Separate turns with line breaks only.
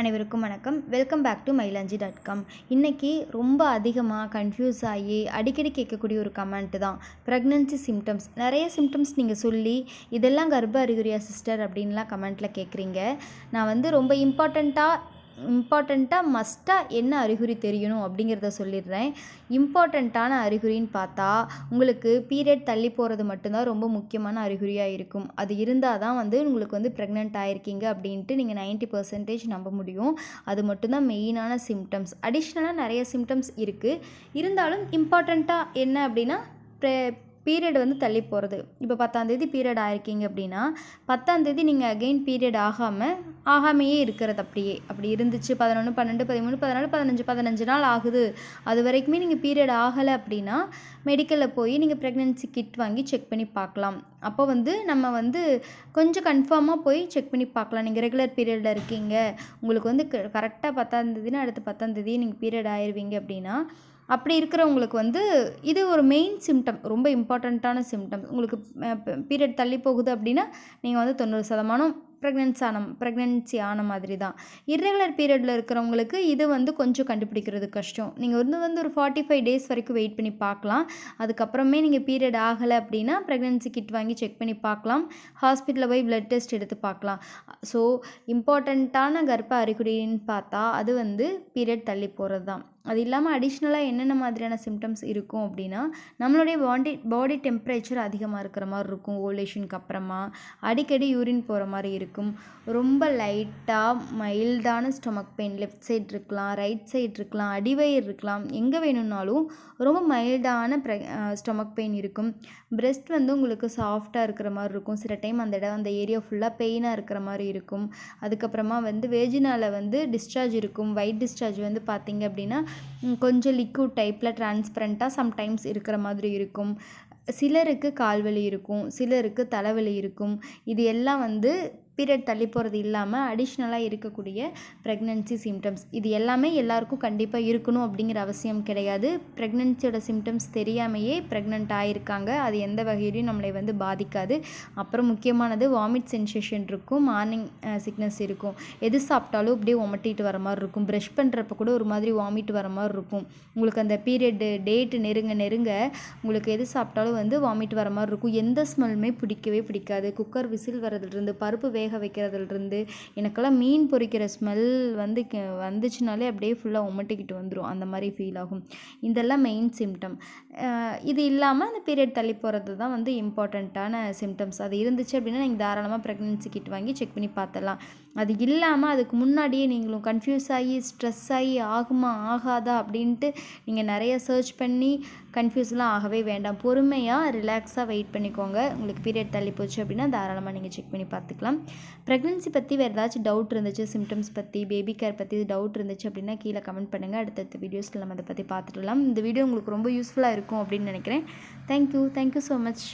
அனைவருக்கும் வணக்கம். Welcome back to Mylanchi dot com இன்றைக்கி ரொம்ப அதிகமாக கன்ஃபியூஸ் ஆகி அடிக்கடி கேட்கக்கூடிய ஒரு கமெண்ட் தான். ப்ரெக்னன்சி சிம்டம்ஸ் நிறைய சிம்டம்ஸ் நீங்கள் சொல்லி இதெல்லாம் கர்ப்ப அறிகுறியா சிஸ்டர் அப்படின்லாம் கமெண்ட்டில் கேட்குறீங்க. நான் வந்து ரொம்ப இம்பார்ட்டண்ட்டாக இம்பார்ட்டண்ட்டாக மஸ்ட்டாக என்ன அறிகுறி தெரியணும் அப்படிங்கிறத சொல்லிடுறேன். இம்பார்ட்டண்ட்டான அறிகுறின்னு பார்த்தா உங்களுக்கு பீரியட் தள்ளி போகிறது மட்டும்தான் ரொம்ப முக்கியமான அறிகுறியாக இருக்கும். அது இருந்தால் தான் வந்து உங்களுக்கு வந்து ப்ரெக்னென்ட் ஆகிருக்கீங்க அப்படின்ட்டு நீங்கள் நைன்ட்டி பர்சன்டேஜ் நம்ப முடியும். அது மட்டும்தான் மெயினான சிம்டம்ஸ் அடிஷ்னலாக நிறைய சிம்டம்ஸ் இருக்குது இருந்தாலும் இம்பார்ட்டண்ட்டாக என்ன அப்படின்னா ப்ரெ பீரியட் வந்து தள்ளி போகிறது இப்போ பத்தாந்தேதி பீரியட் ஆயிருக்கீங்க அப்படின்னா பத்தாந்தேதி நீங்கள் அகெயின் பீரியட் ஆகாமல் ஆகாமையே இருக்கிறது அப்படியே. அப்படி இருந்துச்சு பதினொன்று பன்னெண்டு பதிமூணு பதினாலு பதினஞ்சு பதினஞ்சு நாள் ஆகுது. அது வரைக்குமே நீங்கள் பீரியட் ஆகலை அப்படின்னா மெடிக்கலில் போய் நீங்கள் ப்ரெக்னென்சி கிட் வாங்கி செக் பண்ணி பார்க்கலாம். அப்போ வந்து நம்ம வந்து கொஞ்சம் கன்ஃபார்மாக போய் செக் பண்ணி பார்க்கலாம். நீங்கள் ரெகுலர் பீரியடில் இருக்கீங்க. உங்களுக்கு வந்து கரெக்டாக பத்தாந்தேதினா அடுத்து பத்தாந்தேதி நீங்கள் பீரியட் ஆயிடுவீங்க அப்படின்னா அப்படி இருக்கிறவங்களுக்கு வந்து இது ஒரு மெயின் சிம்டம் ரொம்ப இம்பார்ட்டண்ட்டான சிம்டம் உங்களுக்கு பீரியட் தள்ளி போகுது அப்படின்னா நீங்கள் வந்து தொண்ணூறு சதமானம் ப்ரெக்னென்ஸ் ஆன ப்ரெக்னென்சி ஆன மாதிரி தான். இர்ரெகுலர் பீரியடில் இருக்கிறவங்களுக்கு இது வந்து கொஞ்சம் கண்டுபிடிக்கிறது கஷ்டம். நீங்கள் வந்து வந்து ஒரு ஃபார்ட்டி ஃபைவ் டேஸ் வரைக்கும் வெயிட் பண்ணி பார்க்கலாம். அதுக்கப்புறமே நீங்கள் பீரியட் ஆகலை அப்படின்னா ப்ரெக்னென்சி கிட் வாங்கி செக் பண்ணி பார்க்கலாம். ஹாஸ்பிட்டலில் போய் ப்ளட் டெஸ்ட் எடுத்து பார்க்கலாம். ஸோ இம்பார்ட்டண்ட்டான கர்ப்ப அறிகுறின்னு பார்த்தா அது வந்து பீரியட் தள்ளி போகிறது தான் அது இல்லாமல் அடிஷ்னலாக என்னென்ன மாதிரியான சிம்டம்ஸ் இருக்கும் அப்படின்னா நம்மளுடைய பாடி பாடி டெம்பரேச்சர் அதிகமாக இருக்கிற மாதிரி இருக்கும். ஓலேஷனுக்கு அப்புறமா அடிக்கடி யூரின் போகிற மாதிரி இருக்கும். ரொம்ப லைட்டாக மைல்டான ஸ்டொமக் பெயின் லெஃப்ட் சைட் இருக்கலாம் ரைட் சைட் இருக்கலாம் அடிவயிறு இருக்கலாம் எங்கே வேணும்னாலும் ரொம்ப மைல்டான ப்ரெ ஸ்டொமக் பெயின் இருக்கும். பிரெஸ்ட் வந்து உங்களுக்கு சாஃப்டாக இருக்கிற மாதிரி இருக்கும். சில டைம் அந்த இடம் அந்த ஏரியா ஃபுல்லாக பெயினாக இருக்கிற மாதிரி இருக்கும். அதுக்கப்புறமா வந்து வேஜினாவில் வந்து டிஸ்சார்ஜ் இருக்கும். ஒயிட் டிஸ்சார்ஜ் வந்து பார்த்திங்க அப்படின்னா கொஞ்சம் லிக்விட் டைப்பில் டிரான்ஸ்பரண்ட்டாக சம்டைம்ஸ் இருக்கிற மாதிரி இருக்கும். சிலருக்கு கால்வலி இருக்கும் சிலருக்கு தலைவலி இருக்கும். இது எல்லாம் வந்து பீரியட் தள்ளி போகிறது இல்லாமல் அடிஷ்னலாக இருக்கக்கூடிய ப்ரெக்னென்சி சிம்டம்ஸ் இது எல்லாமே எல்லாருக்கும் கண்டிப்பாக இருக்கணும் அப்படிங்கிற அவசியம் கிடையாது. ப்ரெக்னென்சியோட சிம்டம்ஸ் தெரியாமையே ப்ரெக்னென்ட் ஆகிருக்காங்க அது எந்த வகையிலையும் நம்மளை வந்து பாதிக்காது. அப்புறம் முக்கியமானது வாமிட் சென்சேஷன் இருக்கும் மார்னிங் சிக்னஸ் இருக்கும். எது சாப்பிட்டாலும் அப்படியே ஒமட்டிட்டு வர மாதிரி இருக்கும். ப்ரஷ் பண்ணுறப்ப கூட ஒரு மாதிரி வாமிட் வர மாதிரி இருக்கும். உங்களுக்கு அந்த பீரியட் டேட்டு நெருங்க நெருங்க உங்களுக்கு எது சாப்பிட்டாலும் வந்து வாமிட் வர மாதிரி இருக்கும். எந்த ஸ்மெல்லுமே பிடிக்கவே பிடிக்காது. குக்கர் விசில் வரதுலேருந்து பருப்பு வேக வைக்கிறதுலேருந்து எனக்கெல்லாம் மீன் பொறிக்கிற ஸ்மெல் வந்து வந்துச்சுனாலே அப்படியே ஃபுல்லாக உமட்டிக்கிட்டு வந்துடும் அந்த மாதிரி ஃபீல் ஆகும். இதெல்லாம் மெயின் சிம்டம் இது இல்லாமல் அந்த பீரியட் தள்ளி போகிறது தான் வந்து இம்பார்ட்டண்ட்டான சிம்டம்ஸ் அது இருந்துச்சு அப்படின்னா நீங்கள் தாராளமாக ப்ரெக்னென்சி கிட் வாங்கி செக் பண்ணி பார்த்தலாம் அது இல்லாமல் அதுக்கு முன்னாடியே நீங்களும் கன்ஃபியூஸ் ஆகி ஸ்ட்ரெஸ் ஆகி ஆகுமா ஆகாதா அப்படின்ட்டு நீங்கள் நிறைய சர்ச் பண்ணி கன்ஃபியூஸ்லாம் ஆகவே வேண்டாம். பொறுமையாக ரிலாக்ஸாக வெயிட் பண்ணிக்கோங்க. உங்களுக்கு பீரியட் தள்ளி போச்சு அப்படின்னா தாராளமாக நீங்கள் செக் பண்ணி பார்த்துக்கலாம் ப்ரெக்னென்சி பற்றி வேறு ஏதாச்சும் டவுட் இருந்துச்சு சிம்டம்ஸ் பற்றி பேபி கேர் பற்றி டவுட் இருந்துச்சு அப்படின்னா கீழே கமெண்ட் பண்ணுங்கள் அடுத்தடுத்த வீடியோஸில் நம்ம அதை பற்றி பார்த்துட்டுலாம் இந்த வீடியோ உங்களுக்கு ரொம்ப யூஸ்ஃபுல்லாக இருக்கும் அப்படின்னு நினைக்கிறேன். Thank you thank you so much